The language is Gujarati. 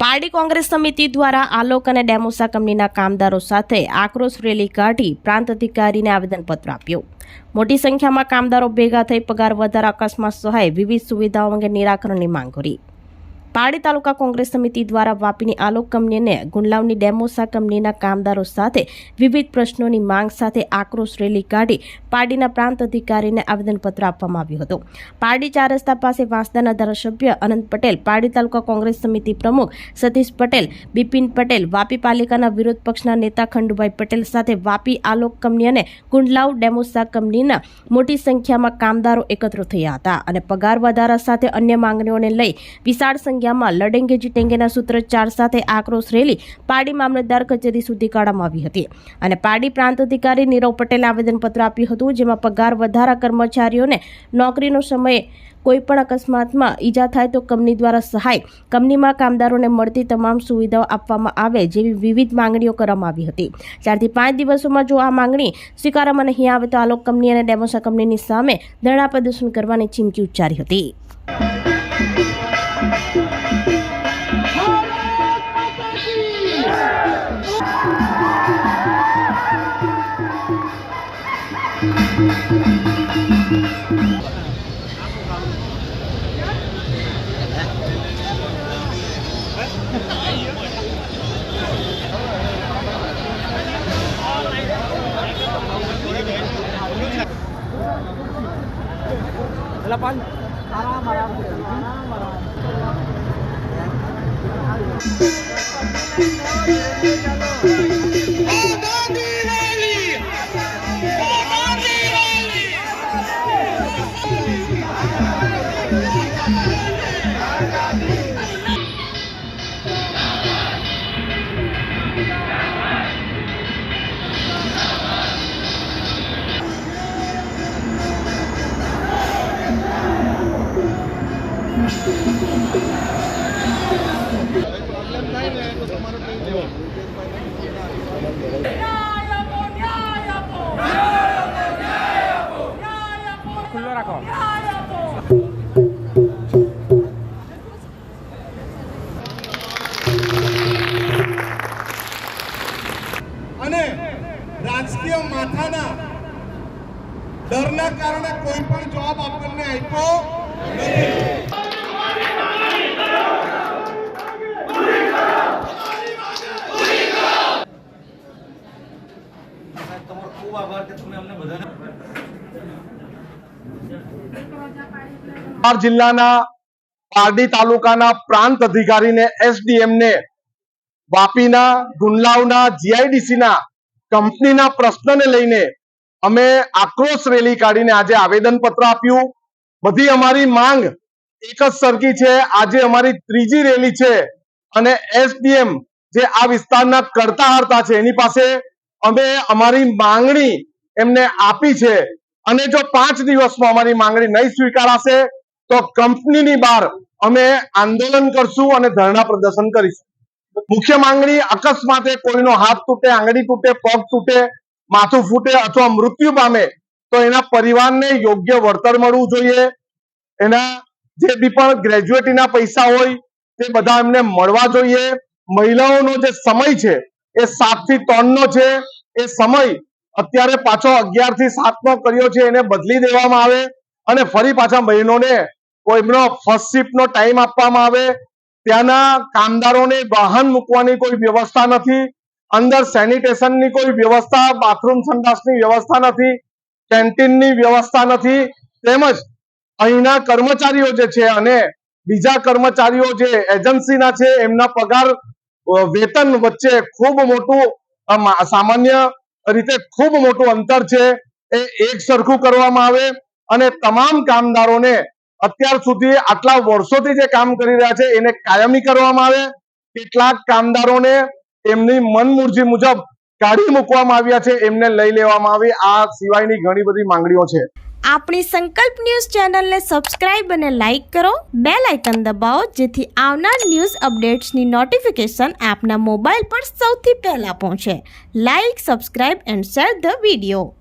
પારડી કોંગ્રેસ સમિતિ દ્વારા આલોક અને ડેમોસા કંપનીના કામદારો સાથે આક્રોશ રેલી કાઢી પ્રાંત અધિકારીને આવેદનપત્ર આપ્યું. મોટી સંખ્યામાં કામદારો ભેગા થઈ પગાર વધારા અકસ્માત સહાય વિવિધ સુવિધાઓ અંગે નિરાકરણની માંગ કરી. પારડી તાલુકા કોંગ્રેસ સમિતિ દ્વારા વાપીની આલોક કંપનીને ગુંડલાવની ડેમોસા કંપનીના કામદારો સાથે વિવિધ પ્રશ્નોની માંગ સાથે આક્રોશ રેલી કાઢી પારડીના પ્રાંત અધિકારીને આવેદનપત્ર આપવામાં આવ્યું હતું. પારડી ચાર રસ્તા પાસે વાંસદાના ધારાસભ્ય અનંત પટેલ, પારડી તાલુકા કોંગ્રેસ સમિતિ પ્રમુખ સતીશ પટેલ, બિપિન પટેલ, વાપી પાલિકાના વિરોધ પક્ષના નેતા ખંડુભાઈ પટેલ સાથે વાપી આલોક કંપની અને ગુંડલાવ ડેમોસા કંપનીના મોટી સંખ્યામાં કામદારો એકત્ર થયા હતા અને પગાર વધારા સાથે અન્ય માંગણીઓને લઈ વિશાળ સંખ્યામાં લડેંગે જીતેંગેના સૂત્રોચ્ચાર સાથે આક્રોશ રેલી પાડી મામલતદાર કચેરી સુધી કાઢવામાં આવી હતી. અને પાડી પ્રાંત અધિકારી નીરવ પટેલે આવેદનપત્ર આપ્યું હતું, જેમાં પગાર વધારા કર્મચારીઓને નોકરીનો સમય કોઈપણ અકસ્માતમાં ઈજા થાય તો કંપની દ્વારા સહાય કંપનીમાં કામદારોને મળતી તમામ સુવિધાઓ આપવામાં આવે જેવી વિવિધ માંગણીઓ કરવામાં આવી હતી. ચારથી પાંચ દિવસોમાં જો આ માંગણી સ્વીકારવામાં નહીં આવે તો આલોક કંપની અને ડેમોસા કંપનીની સામે ધરણા પ્રદર્શન કરવાની ચીમકી ઉચ્ચારી હતી. Delapan. Marah, marah, ડરના કારણે કોઈ પણ જવાબ આપણને આપ્યો નથી. તમારો ખૂબ આભાર કે તમે અમને બધાને જિલ્લાના પારડી તાલુકાના પ્રાંત અધિકારીને એસડીએમ ને વાપીના ગુંડલાવના જીઆઈડીસી ના કંપનીના પ્રશ્નને લઈને અમે આક્રોશ રેલી કાઢીને આજે આવેદન પત્ર આપ્યું. બધી અમારી માંગ એક જ સરખી છે. આજે અમારી ત્રીજી રેલી છે અને એસડીએમ જે આ વિસ્તારના કરતા હરતા છે એની પાસે અમે અમારી માંગણી એમને આપી છે. અને જો પાંચ દિવસમાં અમારી માંગણી નહીં સ્વીકારાશે, તો કંપનીની બહાર અમે આંદોલન કરશું અને ધરણા પ્રદર્શન કરીશું. મુખ્ય માંગણી અકસ્માતે કોઈનો હાથ તૂટે, આંગળી તૂટે, પગ તૂટે માથું ફૂટે અથવા મૃત્યુ પામે તો એના પરિવારને યોગ્ય વળતર મળવું જોઈએ. એના જે બી પણ ગ્રેજ્યુએટીના પૈસા હોય તે બધા એમને મળવા જોઈએ. મહિલાઓનો જે સમય છે એ સાતથી ત્રણ છે. એ સમય અત્યારે પાછો અગિયારથી સાત કર્યો છે એને બદલી દેવામાં આવે અને ફરી પાછા બહેનોને કોઈનો ફર્સ્ટ શિફ્ટનો ટાઈમ આપવામાં આવે. ત્યાંના કામદારોને વાહન મૂકવાની કોઈ વ્યવસ્થા નથી. અંદર સેનિટેશનની કોઈ વ્યવસ્થા બાથરૂમ સંડાસની વ્યવસ્થા નથી કેન્ટીનની વ્યવસ્થા નથી, તેમજ અહીંના કર્મચારીઓ જે છે અને બીજા કર્મચારીઓ જે એજન્સીના છે, એમના પગાર વેતન વચ્ચે ખૂબ મોટું સામાન્ય રીતે ખૂબ મોટું અંતર છે, એ એક સરખું કરવામાં આવે અને તમામ કામદારોને અત્યાર સુધી આટલા વર્ષોથી જે કામ કરી રહ્યા છે, એને કાયમી કરવામાં આવે. કેટલાક કામદારોને એમની મનમરજી મુજબ કાઢી મૂકવામાં આવ્યા છે, એમને લઈ લેવામાં આવી. આ સિવાયની ઘણી બધી માંગણીઓ છે. આપણી સંકલ્પ ન્યૂઝ ચેનલને સબસ્ક્રાઇબ અને લાઇક કરો. બે લાઇકન દબાવો, જેથી આવનાર ન્યૂઝ અપડેટ્સની નોટિફિકેશન આપના મોબાઈલ પર સૌથી પહેલા પહોંચે. Like, subscribe and share the video.